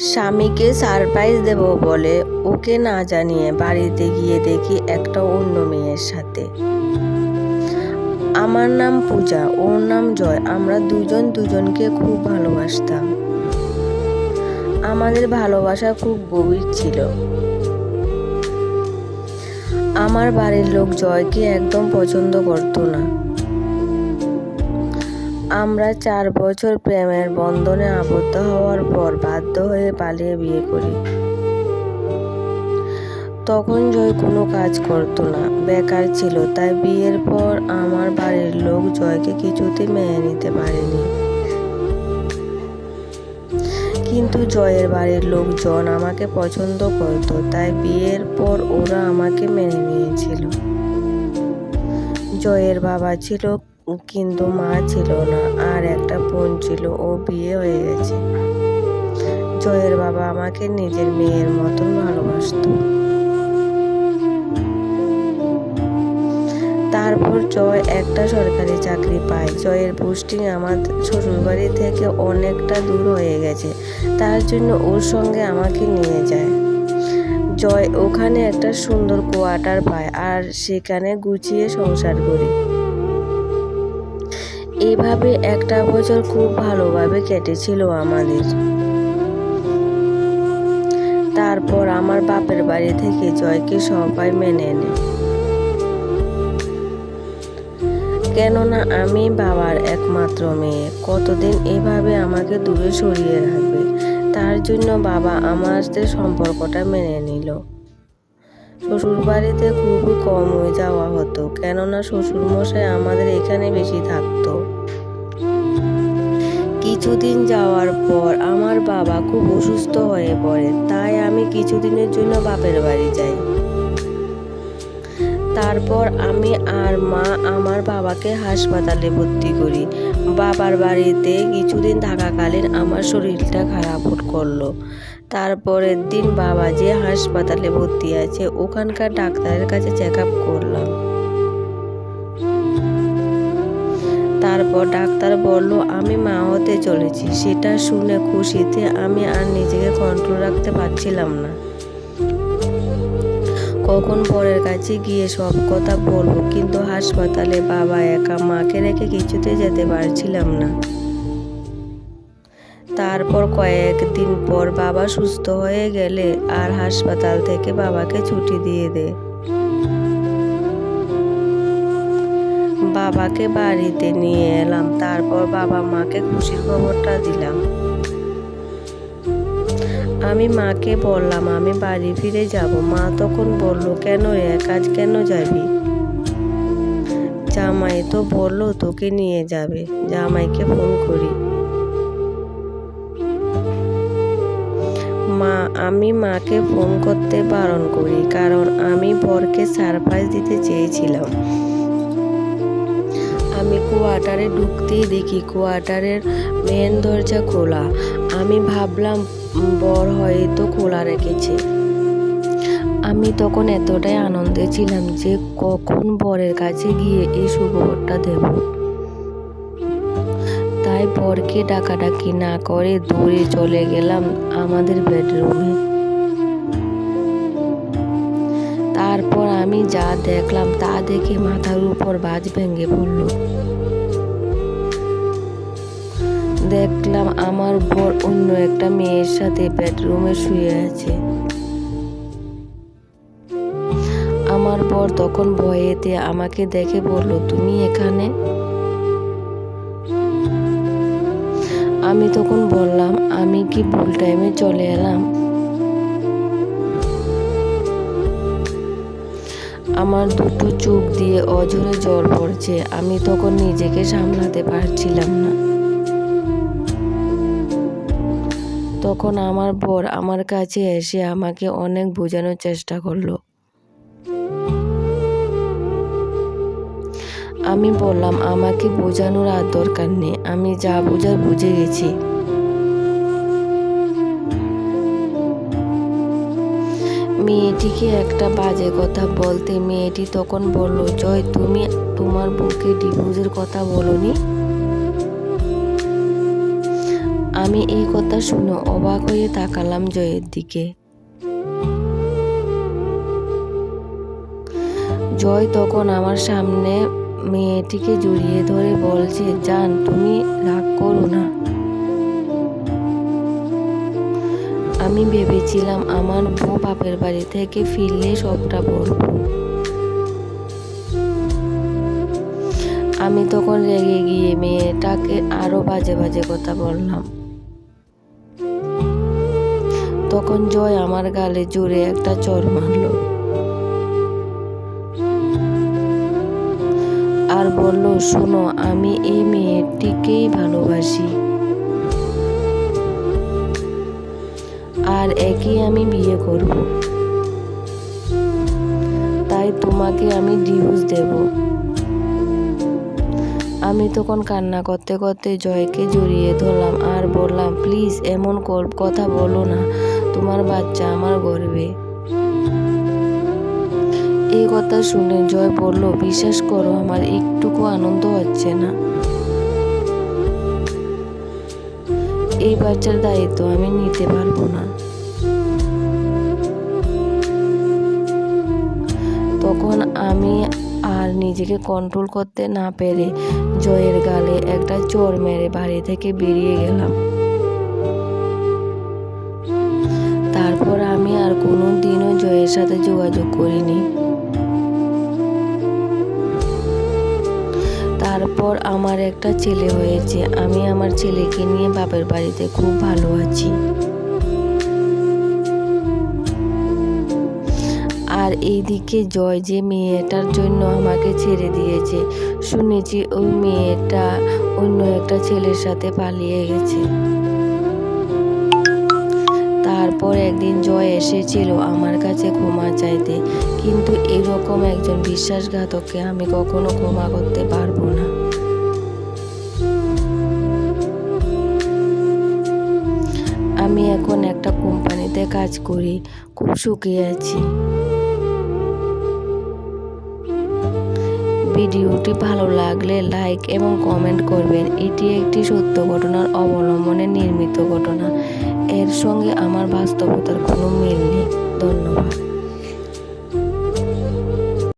স্বামীকে সারপ্রাইজ দেব বলে ওকে না জানিয়ে বাড়িতে গিয়ে দেখি একটা অন্য মেয়ের সাথে। আমার নাম পূজা, ওর নাম জয়। আমরা দুজন দুজনকে খুব ভালোবাসতাম। আমাদের ভালোবাসা খুব গভীর ছিল। আমার বাড়ির লোক জয়কে একদম পছন্দ করতো না। আমরা চার বছর প্রেমের বন্ধনে আবদ্ধ হওয়ার পর বাধ্য হয়ে পালিয়ে বিয়ে করি। তখন জয় কোনো কাজ করতো না, বেকার ছিল, তাই বিয়ের পর আমার বাড়ির লোক জয়কে কিছুতে মেনে নিতে পারেনি। কিন্তু জয়ের বাড়ির লোকজন আমাকে পছন্দ করতো, তাই বিয়ের পর ওরা আমাকে মেনে নিয়েছিল। জয়ের বাবা ছিল, কিন্তু মা ছিল না। আর একটা বোন ছিল, ও বিয়ে হয়ে গেছে। জয়ের বাবা আমাকে নিজের মেয়ের মতন ভালোবাসতো। তারপর জয় একটা সরকারি চাকরি পায়। জয়ের পোস্টিং আমার শ্বশুরবাড়ি থেকে অনেকটা দূর হয়ে গেছে। তার জন্য ওর সঙ্গে আমাকে নিয়ে যায়। জয়, ওখানে একটা সুন্দর কোয়ার্টার পায় আর সেখানে গুছিয়ে সংসার করি। এইভাবে একটা বছর খুব ভালোভাবে কেটেছিল আমাদের। তারপর আমার বাপের বাড়ি থেকে জয়কে সবাই মেনে নেয়। কেননা আমি বাবার একমাত্র মেয়ে, কতদিন এভাবে আমাকে দূরে সরিয়ে রাখবে? তার জন্য বাবা আমাদের সম্পর্কটা মেনে নিল। শ্বশুরবাড়িতে খুবই কম হয়ে যাওয়া হতো, কেননা শ্বশুরমশাই আমাদের এখানে বেশি থাকতো। কিছুদিন যাওয়ার পর আমার বাবা খুব অসুস্থ হয়ে পড়ে, তাই আমি কিছুদিনের জন্য বাপের বাড়ি যাই। তারপর আমি আর মা আমার বাবাকে হাসপাতালে ভর্তি করি। বাবার বাড়িতে কিছুদিন থাকাকালীন আমার শরীরটা খারাপ করল। তারপরের দিন বাবা যে হাসপাতালে ভর্তি আছে, ওখানকার ডাক্তারের কাছে চেক আপ করলাম। তারপর ডাক্তার বলল, আমি মা হতে চলেছি। সেটা শুনে খুশিতে আমি আর নিজেকে কন্ট্রোল রাখতে পারছিলাম না। কখন পরের কাছে গিয়ে সব কথা বলব? কিন্তু হাসপাতালে বাবা একা, মাকে রেখে কিছুতে যেতে পারছিলাম না। তারপর কয়েকদিন পর বাবা সুস্থ হয়ে গেলে আর হাসপাতাল থেকে বাবাকে ছুটি দিয়ে দে। বাবাকে বাড়িতে নিয়ে এলাম, তারপর বাবা মাকে খুশির খবরটা দিলাম। আমি মাকে বললাম, আমি বাড়ি ফিরে যাব। মা তখন বলল, কেন রে কাজ কেন যাবি? জামাই তো বলল, তোকে নিয়ে যাবে। জামাইকে ফোন করি। মা, আমি মাকে ফোন করতে বারণ করি, কারণ আমি বরকে সারপ্রাইজ দিতে চেয়েছিলাম। আমি কোয়ার্টারে ঢুকতেই দেখি কোয়ার্টারের মেন দরজা খোলা। আমি ভাবলাম বর হয়তো খোলা রেখেছে। আমি তখন এতটাই আনন্দে ছিলাম যে কখন বরের কাছে গিয়ে এই সুখবরটা দেব। তাই বরকে ডাকাডাকি না করে দৌড়ে চলে গেলাম আমাদের বেডরুমে। তারপর আমি যা দেখলাম তা দেখে মাথার উপর বাজ ভেঙে পড়ল। দেখলাম আমার বর অন্য একটা মেয়ের সাথে বেডরুমে শুয়ে আছে। আমার বর তখন ভয়েতে আমাকে দেখে বলল, তুমি এখানে? আমি তখন বললাম, আমি কি ভুল টাইমে চলে এলাম? আমার দুটো চোখ দিয়ে অঝরে জল পড়ছে। আমি তখন নিজেকে সামলাতে পারছিলাম না। তখন আমার বর আমার কাছে এসে আমাকে অনেক বোঝানোর চেষ্টা করল। আমি বললাম, আমাকে বোঝানোর আর দরকার নেই, আমি যা বোঝার বুঝে গেছি। মেয়েটিকে একটা বাজে কথা বলতে মেয়েটি তখন বলল, জয়, তুমি তোমার বউকে ডিভোর্সের কথা বলনি? আমি এই কথা শুনে অবাক হয়ে তাকালাম জয়ের দিকে। জয় তখন আমার সামনে মেয়েটিকে জড়িয়ে ধরে বলছে, জান, তুমি রাগ করো না। আমি ভেবেছিলাম আমার বউ বাপের বাড়ি থেকে ফিরলে সবটা বলব। আমি তখন রেগে গিয়ে মেয়েটাকে আরও বাজে বাজে কথা বললাম। তখন জয় আমার গালে জোরে একটা চর মারলো। আর বলল, শোনো, আমি এই মেয়েটিকেই ভালোবাসি। আর একই আমি বিয়ে করব। তাই তোমাকে আমি ডিভোর্স দেব। আমি তখন কান্না করতে করতে জয়কে জড়িয়ে ধরলাম আর বললাম, প্লিজ, এমন কথা বলো না। তোমার বাচ্চা আমার গর্বে। এই কথা শুনে জয় বলল, বিশ্বাস করো, আমার একটুকু আনন্দ হচ্ছে না। এই বাচ্চার দায়িত্ব আমি নিতে পারব না। তখন আমি আর নিজেকে কন্ট্রোল করতে না পেরে জয়ের গালে একটা চোর মেরে বাড়ি থেকে বেরিয়ে গেলাম। জয়ের সাথে যোগাযোগ করিনি। তারপর আমার একটা ছেলে হয়েছে। আমি আমার ছেলেকে নিয়ে বাপের বাড়িতে খুব ভালো আছি। আর এইদিকে জয় যে মেয়েটার জন্য আমাকে ছেড়ে দিয়েছে, শুনেছি ওই মেয়েটা অন্য একটা ছেলের সাথে পালিয়ে গেছে। তারপর একদিন জয় এসেছিল আমার কাছে ক্ষমা চাইতে। কিন্তু এরকম একজন বিশ্বাসঘাতককে আমি কখনো ক্ষমা করতে পারব না। আমি এখন একটা কোম্পানিতে কাজ করি, খুব সুখী আছি। ভিডিওটি ভালো লাগলে লাইক এবং কমেন্ট করবেন। এটি একটি সত্য ঘটনার অবলম্বনে নির্মিত ঘটনা। এর সঙ্গে আমার বাস্তবতার কোনো মিল নেই। ধন্যবাদ।